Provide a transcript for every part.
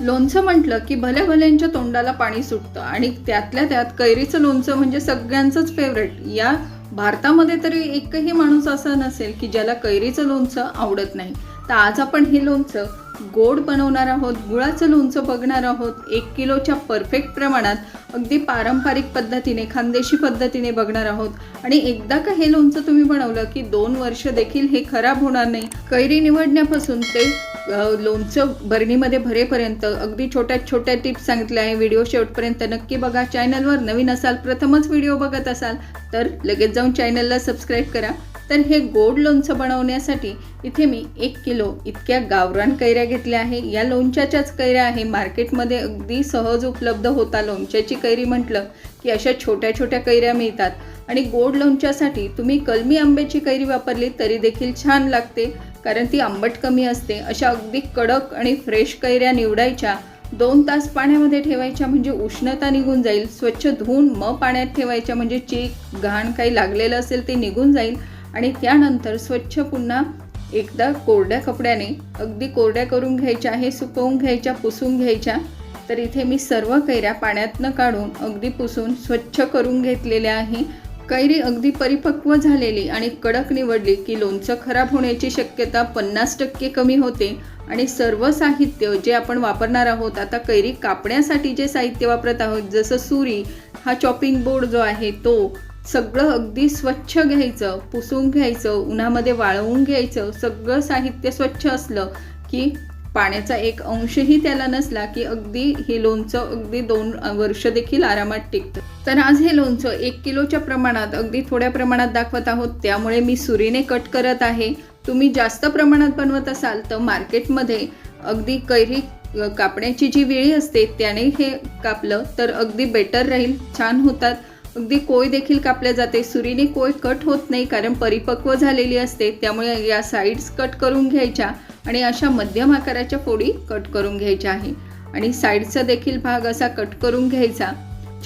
लोणचं म्हटलं की भल्या भल्यांच्या तोंडाला पाणी सुटतं आणि त्यातल्या त्यात कैरीचं लोणचं म्हणजे सगळ्यांचंच फेवरेट या भारतामध्ये तरी एकही माणूस असा नसेल की ज्याला कैरीचं लोणचं आवडत नाही. तर आज आपण हे लोणचं गोड बनवणार आहोत गुळाचं लोणचं बघणार आहोत एक किलोच्या परफेक्ट प्रमाणात अगदी पारंपरिक पद्धतीने खानदेशी पद्धतीने बघणार आहोत. आणि एकदा का हे लोणचं तुम्ही बनवलं की दोन वर्ष देखील हे खराब होणार नाही. कैरी निवडण्यापासून ते लोणचं बरणीमध्ये भरेपर्यंत अगदी छोट्या छोट्या टिप्स सांगितल्या आहे व्हिडिओ शेवटपर्यंत नक्की बघा. चॅनलवर नवीन असाल प्रथमच व्हिडिओ बघत असाल तर लगेच जाऊन चॅनलला सबस्क्राईब करा. तर हे गोड लोणचं बनवण्यासाठी इथे मी एक किलो इतक्या गावरान कैऱ्या घेतल्या आहे. या लोणच्याच्याच कैऱ्या आहे. मार्केटमध्ये अगदी सहज उपलब्ध होता लोणच्याची कैरी म्हटलं की अशा छोट्या छोट्या कैऱ्या मिळतात. आणि गोड लोणच्यासाठी तुम्ही कलमी आंब्याची कैरी वापरली तरी देखील छान लागते कारण ती आंबट कमी असते. अशा अगदी कडक आणि फ्रेश कैऱ्या निवडायच्या दोन तास पाण्यामध्ये ठेवायच्या म्हणजे उष्णता निघून जाईल. स्वच्छ धुवून मग पाण्यात ठेवायच्या म्हणजे चीक घाण काही लागलेलं असेल ते निघून जाईल. आणि त्यानंतर स्वच्छ पुन्हा एकदा कोरड्या कपड्याने अगदी कोरड्या करून घ्यायच्या आहे सुकवून घ्यायच्या पुसून घ्यायच्या तर इथे मी सर्व कैऱ्या पाण्यातनं काढून अगदी पुसून स्वच्छ करून घेतलेल्या आहे. कैरी अगदी परिपक्व झालेली आणि कडक निवडली की लोणचं खराब होण्याची शक्यता पन्नास टक्के कमी होते. आणि सर्व साहित्य जे आपण वापरणार आहोत आता कैरी कापण्यासाठी जे साहित्य वापरत आहोत जसं सुरी हा चॉपिंग बोर्ड जो आहे तो सगळं अगदी स्वच्छ घ्यायचं पुसून घ्यायचं उन्हामध्ये वाळवून घ्यायचं सगळं साहित्य स्वच्छ असलं की पाण्याचा एक अंशही त्याला नसला की अगदी हे लोणचं अगदी दोन वर्ष देखील आरामात टिकतं. तर आज हे लोणचं एक किलोच्या प्रमाणात अगदी थोड्या प्रमाणात दाखवत आहोत. त्यामुळे मी सुरीने कट करत आहे. तुम्ही जास्त प्रमाणात बनवत असाल तर मार्केटमध्ये अगदी कैरी कापण्याची जी वेळी असते त्याने हे कापलं तर अगदी बेटर राहील छान होतात. अगदी कोय देखील कापल्या जाते. सुरीने कोय कट होत नाही कारण परिपक्व झालेली असते. त्यामुळे या साईड्स कट करून घ्यायच्या आणि अशा मध्यम आकाराच्या फोडी कट करून घ्यायच्या आहे. आणि साईडचा देखील भाग असा कट करून घ्यायचा.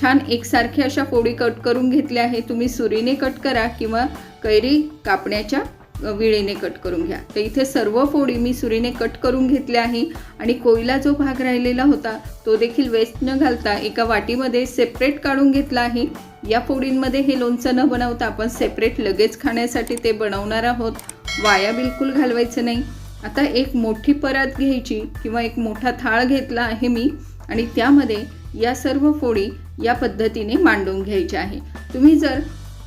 छान एकसारख्या अशा फोडी कट करून घेतल्या आहे तुम्ही सुरीने कट करा किंवा कैरी कापण्याच्या विळेने कट करून घ्या. तर इथे सर्व फोडी मी सुरीने कट करून घेतल्या आहे आणि कोयला जो भाग राहिलेला होता तो देखील वेस्ट न घालता एका वाटीमध्ये सेपरेट काढून घेतला आहे. या फोडींमध्ये हे लोणचं न बनवता आपण सेपरेट लगेच खाण्यासाठी ते बनवणार आहोत. वाया बिलकुल घालवायचं नाही. आता एक मोठी परात घ्यायची किंवा एक मोठा थाळ घेतला आहे मी आणि त्यामध्ये या सर्व फोडी या पद्धतीने मांडून घ्यायच्या आहे. तुम्ही जर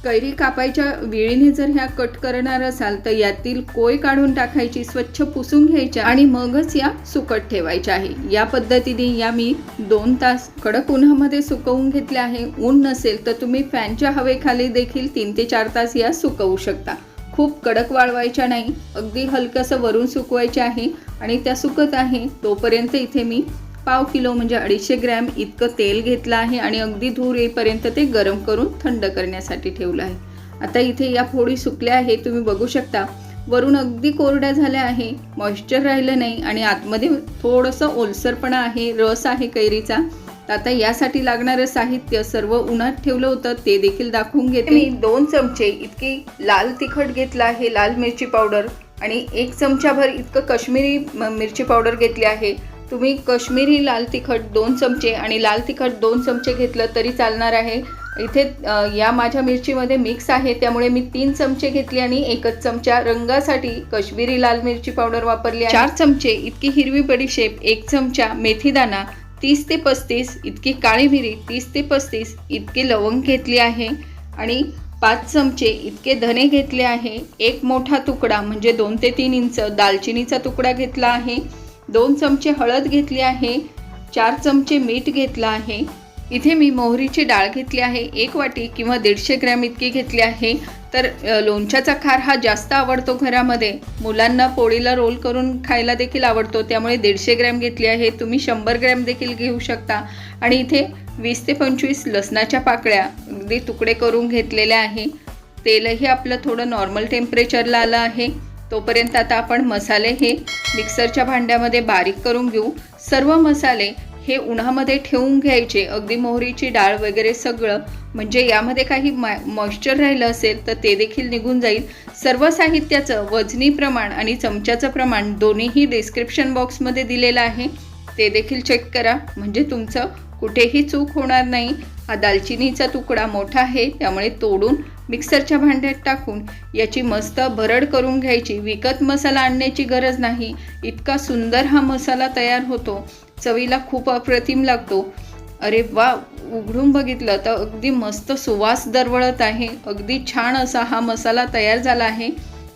कैरी कापायच्या विळीने जर ह्या कट करणार असाल तर यातील कोय काढून टाकायची स्वच्छ पुसून घ्यायच्या आणि मगच या सुकट ठेवायच्या आहे. या पद्धतीने या मी दोन तास कडक उन्हामध्ये सुकवून घेतल्या आहे. ऊन नसेल तर तुम्ही फॅनच्या हवेखाली देखील तीन ते चार तास या सुकवू शकता. खूप कडक वाळवायच्या नाही अगदी हलकंसं वरून सुकवायचे आहे आणि त्या सुकत आहे तोपर्यंत इथे मी पाव किलो म्हणजे अडीचशे ग्रॅम इतकं तेल घेतलं आहे आणि अगदी धूर येईपर्यंत ते गरम करून थंड करण्यासाठी ठेवलं आहे. आता इथे या फोडी सुकल्या आहे तुम्ही बघू शकता. वरून अगदी कोरड्या झाल्या आहे मॉइश्चर राहिलं नाही आणि आतमध्ये थोडंसं ओलसरपणा आहे रस आहे कैरीचा. तर आता यासाठी लागणारं साहित्य सर्व उन्हात ठेवलं होतं ते देखील दाखवून घेते. मी दोन चमचे इतकी लाल तिखट घेतलं आहे लाल मिरची पावडर आणि एक चमचाभर इतकं कश्मीरी मिरची पावडर घेतली आहे. तुम्ही कश्मीरी लाल तिखट दोन चमचे आणि लाल तिखट दोन चमचे घेतलं तरी चालणार आहे. इथे या माझ्या मिरचीमध्ये मिक्स आहे. त्यामुळे मी तीन चमचे घेतले आणि एकच चमचा रंगासाठी कश्मीरी लाल मिरची पावडर वापरली आहे. चार चमचे इतकी हिरवी बडीशेप एक चमचा मेथीदाना तीस ते पस्तीस इतकी काळी मिरी तीस ते पस्तीस इतकी लवंग घेतली आहे. आणि पाच चमचे इतके धने घेतले आहे. एक मोठा तुकडा म्हणजे दोन ते तीन इंच दालचिनीचा तुकडा घेतला आहे. दोन चमचे हळद घेतली आहे चार चमचे मीठ घेतलं आहे. इथे मी मोहरीची डाळ घेतली आहे एक वाटी किंवा दीडशे ग्रॅम इतकी घेतली आहे. तर लोणच्याचा खार हा जास्त आवडतो घरामध्ये. मुलांना पोळीला रोल करून खायला देखील आवडतो त्यामुळे दीडशे ग्रॅम घेतली आहे. तुम्ही शंभर ग्रॅम देखील घेऊ शकता. आणि इथे वीस ते पंचवीस लसणाच्या पाकळ्या अगदी तुकडे करून घेतलेल्या आहे. तेलही आपलं थोडं नॉर्मल टेम्परेचरला आलं आहे. तोपर्यंत आता आपण मसाले हे मिक्सरच्या भांड्यामध्ये बारीक करून घेऊ. सर्व मसाले हे उन्हामध्ये ठेवून घ्यायचे. अगदी मोहरीची डाळ वगैरे सगळं. म्हणजे यामध्ये काही मॉइश्चर राहिलं असेल तर ते देखील निघून जाईल. सर्व साहित्याचं वजनी प्रमाण आणि चमच्याचं प्रमाण दोन्हीही डिस्क्रिप्शन बॉक्समध्ये दिलेलं आहे. ते देखील चेक करा. म्हणजे तुमचं कुठेही चूक होणार नाही. हा दालचिनीचा तुकडा मोठा आहे. त्यामुळे तोडून मिक्सरच्या भांड्यात टाकून याची मस्त भरड करून घ्यायची. विकत मसाला आणण्याची गरज नाही. इतका सुंदर हा मसाला तयार होतो. चवीला खूप अप्रतिम लागतो. अरे वा उघडून बघितलं तर अगदी मस्त सुवास दरवळत आहे. अगदी छान असा हा मसाला तयार झाला आहे.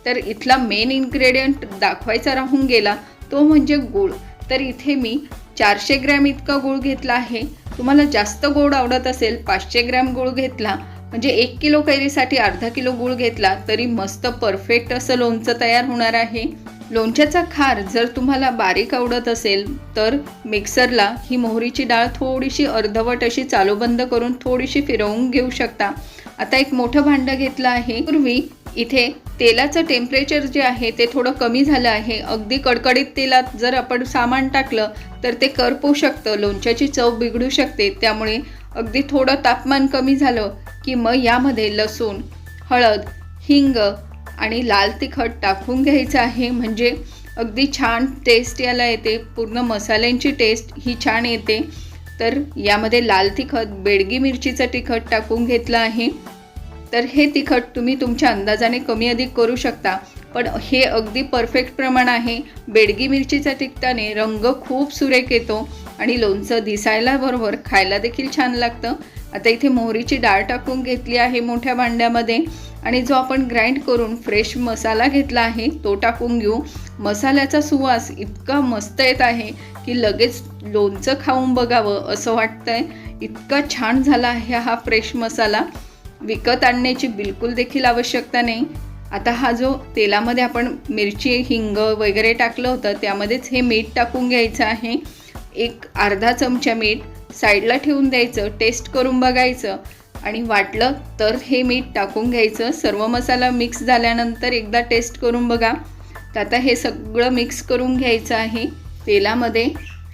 तर इथला मेन इन्ग्रेडियंट दाखवायचा राहून गेला. तो म्हणजे गूळ. तर इथे मी चारशे ग्रॅम इतका गूळ घेतला आहे. तुम्हाला जास्त गोड आवडत असेल पाचशे ग्रॅम गूळ घेतला म्हणजे एक किलो कैरीसाठी अर्धा किलो गूळ घेतला तरी मस्त परफेक्ट असं लोणचं तयार होणार आहे. लोणच्याचा खार जर तुम्हाला बारीक आवडत असेल तर मिक्सरला ही मोहरीची डाळ थोडीशी अर्धवट अशी चालूबंद करून थोडीशी फिरवून घेऊ शकता. आता एक मोठं भांडं घेतलं आहे. पूर्वी इथे तेलाचं टेम्परेचर जे आहे ते थोडं कमी झालं आहे. अगदी कडकडीत तेलात जर आपण सामान टाकलं तर ते करपू शकतं लोणच्याची चव बिघडू शकते. त्यामुळे अगदी थोडं तापमान कमी झालं की मग यामध्ये लसूण हळद हिंग आणि लाल तिखट टाकून घ्यायचं आहे. म्हणजे अगदी छान टेस्ट याला येते. पूर्ण मसाल्यांची टेस्ट ही छान येते. तर यामध्ये लाल तिखट बेडगी मिरचीचं तिखट टाकून घेतलं आहे. तर हे तिखट तुम्ही तुमच्या अंदाजाने कमी अधिक करू शकता. पण हे अगदी परफेक्ट प्रमाण आहे. बेडगी मिरचीच्या तिखटाने रंग खूप सुरेख येतो. आणि लोणचं दिसायला बरोबर खायला देखील छान लागतं. आता इथे मोहरीची डाळ टाकून घेतली आहे मोठ्या भांड्यामध्ये. आणि जो आपण ग्राइंड करून फ्रेश मसाला घेतला आहे तो टाकून घेऊ. मसाल्याचा सुवास इतका मस्त येत आहे की लगेच लोणचं खाऊन बघावं असं वाटतंय. इतका छान झाला आहे हा फ्रेश मसाला. विकत आणण्याची बिलकुल देखील आवश्यकता नाही. आता हा जो तेलामध्ये आपण मिरची हिंग वगैरे टाकलं होतं त्यामध्येच हे मीठ टाकून घ्यायचं आहे. एक अर्धा चमचा मीठ साईडला ठेवून द्यायचं टेस्ट करून बघायचं आणि वाटलं तर हे मीठ टाकून घ्यायचं. सर्व मसाला मिक्स झाल्यानंतर एकदा टेस्ट करून बघा. तर आता हे सगळं मिक्स करून घ्यायचं आहे तेलामध्ये.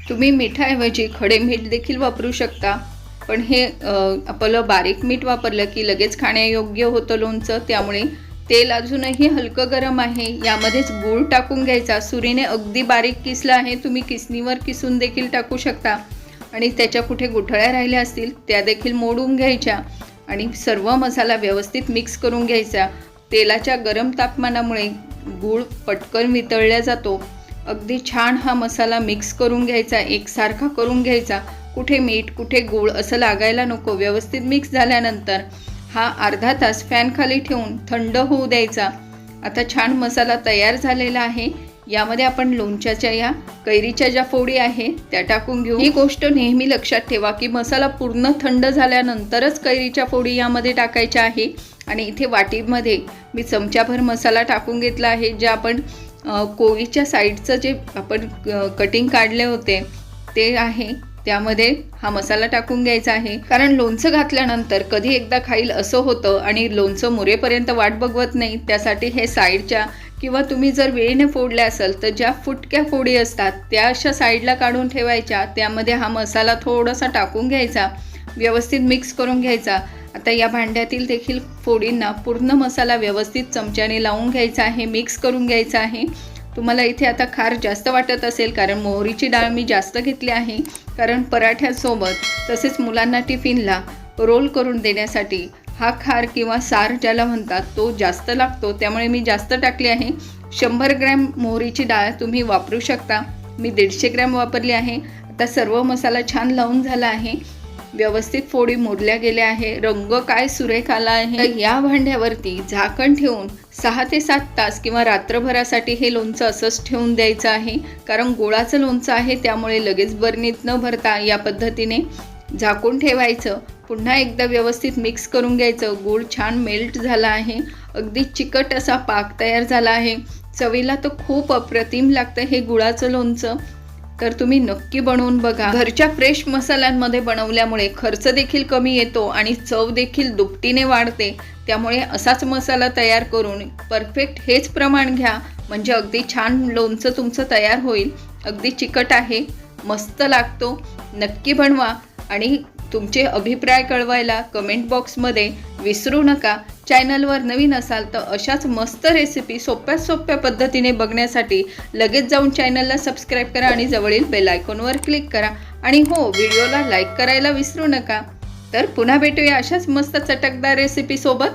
तुम्ही मिठाऐवजी खडे मीठ देखील वापरू शकता. पण हे आपलं बारीक मीठ वापरलं की लगेच खाण्यायोग्य होतं लोणचं. त्यामुळे तेल अजूनही हलकं गरम आहे. यामध्येच गूळ टाकून घ्यायचा. सुरीने अगदी बारीक किसलं आहे. तुम्ही किसणीवर किसून देखील टाकू शकता. आणि त्याच्या कुठे गुठळ्या राहिल्या असतील त्या देखील मोडून घ्यायच्या. आणि सर्व मसाला व्यवस्थित मिक्स करून घ्यायचा. तेलाच्या गरम तापमानामुळे गूळ पटकन वितळला जातो. अगदी छान हा मसाला मिक्स करून घ्यायचा. एकसारखा करून घ्यायचा. कुठे मीठ कुठे गूळ असं लागायला नको. व्यवस्थित मिक्स झाल्यानंतर हा अर्धा तास फॅनखाली ठेवून थंड होऊ द्यायचा. आता छान मसाला तयार झालेला आहे. यामध्ये आपण लोणच्याच्या या कैरीच्या ज्या फोडी आहे त्या टाकून घेऊ. ही गोष्ट नेहमी लक्षात ठेवा की मसाला पूर्ण थंड झाल्यानंतरच कैरीच्या फोडी यामध्ये टाकायच्या आहे. आणि इथे वाटीमध्ये मी चमच्याभर मसाला टाकून घेतला आहे जे आपण कोळीच्या साईडचं जे आपण कटिंग काढले होते ते आहे. त्यामध्ये हा मसाला टाकून घ्यायचा आहे. कारण लोणचं घातल्यानंतर कधी एकदा खाईल असं होतं आणि लोणचं मुरेपर्यंत वाट बघवत नाही त्यासाठी हे साईडच्या किंवा तुम्ही जर वेळेने फोडले असाल तर ज्या फुटक्या फोडी असतात त्या अशा साईडला काढून ठेवायच्या. त्यामध्ये हा मसाला थोडासा टाकून घ्यायचा व्यवस्थित मिक्स करून घ्यायचा. आता या भांड्यातील देखील फोडींना पूर्ण मसाला व्यवस्थित चमच्याने लावून घ्यायचा आहे मिक्स करून घ्यायचा आहे. तुम्हाला इथे आता खार जास्त वाटत असेल कारण मोहरीची डाळ मी जास्त घेतली आहे. कारण पराठ्यासोबत तसेच मुलांना टिफिनला रोल करून देण्यासाठी हा खार किंवा सार ज्याला म्हणतात तो जास्त लागतो. त्यामुळे मी जास्त टाकली आहे. शंभर ग्रॅम मोहरीची डाळ तुम्ही वापरू शकता. मी दीडशे ग्रॅम वापरली आहे. आता सर्व मसाला छान लावून झाला आहे. व्यवस्थित फोडी मोडल्या गेल्या आहे. रंग काय सुरेख आला आहे? या भांड्यावरती झाकण ठेवून सहा ते सात तास किंवा रात्रभरासाठी हे लोणचं असंच ठेवून द्यायचं आहे. कारण गोळाचं लोणचं आहे त्यामुळे लगेच बरणीत न भरता या पद्धतीने झाकून ठेवायचं. पुन्हा एकदा व्यवस्थित मिक्स करून घ्यायचं. गूळ छान मेल्ट झाला आहे. अगदी चिकट असा पाक तयार झाला आहे. चवीला तर खूप अप्रतिम लागतं हे गुळाचं लोणचं. तर तुम्ही नक्की बनवून बघा. घरच्या फ्रेश मसाल्यांमध्ये बनवल्यामुळे खर्च देखील कमी येतो आणि चव देखील दुपटीने वाढते. त्यामुळे असाच मसाला तयार करून परफेक्ट हेच प्रमाण घ्या. म्हणजे अगदी छान लोणचं तुमचं तयार होईल. अगदी चिकट आहे मस्त लागतो. नक्की बनवा आणि तुमचे अभिप्राय कळवायला कमेंट बॉक्समध्ये विसरू नका. चॅनलवर नवीन असाल तर अशाच मस्त रेसिपी सोप्या सोप्या पद्धतीने बघण्यासाठी लगेच जाऊन चॅनलला सबस्क्राईब करा आणि जवळील बेल आयकॉनवर क्लिक करा. आणि हो व्हिडिओला लाईक करायला विसरू नका. तर पुन्हा भेटूया अशाच मस्त चटकदार रेसिपीसोबत